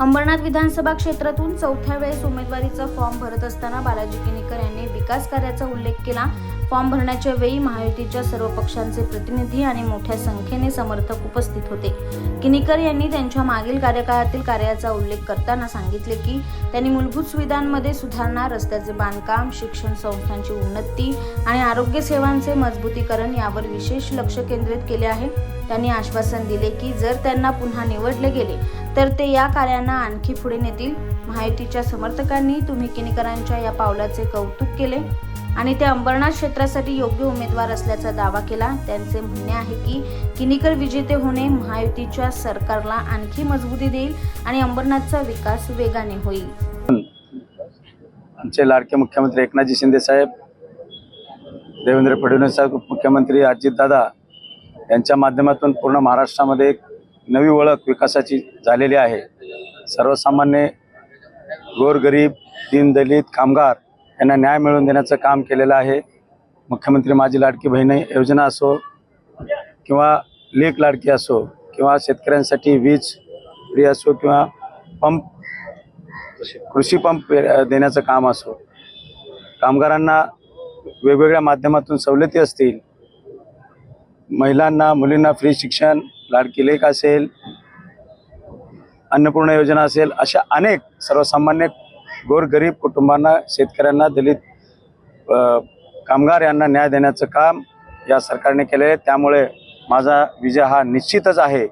अंबरनाथ विधानसभा क्षेत्रातून चौथ्या वेळेस उमेदवारीचा फॉर्म भरत असताना बालाजी किनीकर यांनी विकास कार्याचा उल्लेख केला. फॉर्म भरण्याच्या वेळी महायुतीच्या सर्व पक्षांचे प्रतिनिधी आणि मोठ्या संख्येने समर्थक उपस्थित होते. किनीकर यांनी त्यांच्या मागील कार्यकाळातील कार्याचा उल्लेख करताना सांगितले की त्यांनी मूलभूत सुविधांमध्ये सुधारणा रस्त्याचे बांधकाम शिक्षण संस्थांची उन्नती आणि आरोग्य सेवांचे मजबूतीकरण यावर विशेष लक्ष केंद्रित केले आहे. त्यांनी आश्वासन दिले की जर त्यांना पुन्हा निवडले गेले तर ते या कार्यांना आणखी पुढे नेतील. महायुतीच्या समर्थकांनी तुम्ही किनीकरांच्या या पावलाचे कौतुक केले आणि ते अंबरनाथ क्षेत्रासाठी योग्य उमेदवार असल्याचा दावा केला. त्यांचे म्हणणे आहे की किनीकर विजेते होणे महायुतीच्या सरकारला आणखी मजबूती देईल आणि अंबरनाथचा विकास वेगाने होईल. आमचे लाडके मुख्यमंत्री एकनाथजी शिंदे साहेब देवेंद्र फडणवीस साहेब उपमुख्यमंत्री अजितदादा यांच्या माध्यमातून पूर्ण महाराष्ट्रामध्ये एक नवी ओळख विकासाची झालेली आहे. सर्वसामान्य गोरगरीब दीनदलित कामगार यांना न्याय मिळवून देण्याचं काम केलेलं आहे. मुख्यमंत्री माझी लाडकी बहिणी योजना असो किंवा लेख लाडकी असो किंवा शेतकऱ्यांसाठी वीज फ्री असो किंवा पंप कृषी पंप देण्याचं काम असो. कामगारांना वेगवेगळ्या माध्यमातून सवलती असतील. महिलांना मुलींना फ्री शिक्षण लाडकी लेख असेल अन्नपूर्णा योजना असेल अशा अनेक सर्वसामान्य गोरगरीब कुटुंबांना शेतकऱ्यांना दलित कामगार यांना न्याय देण्याचं काम या सरकारने केलं आहे त्यामुळे माझा विजय हा निश्चितच आहे.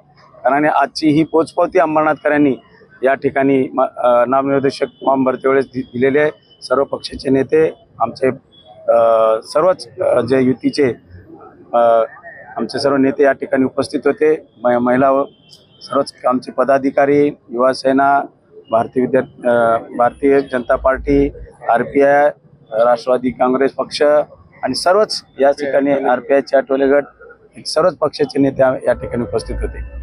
कारण आजची ही पोचपावती अंबरनाथकरांनी या ठिकाणी म- नामनिर्देशक फॉर्म भरतेवेळेस दि- दिलेले आहे. सर्व पक्षाचे नेते आमचे सर्वच जे युतीचे आमचे सर्व नेते या ठिकाणी उपस्थित होते. म- महिला सर्वच आमचे पदाधिकारी Yuvasena Bharatiya Vidya Bharatiya Janata party R P I Rashtrawadi Congress पक्ष आणि सर्वच या ठिकाणी आर पी आयचे आठवले गट सर्वच पक्षाचे नेते या ठिकाणी उपस्थित होते.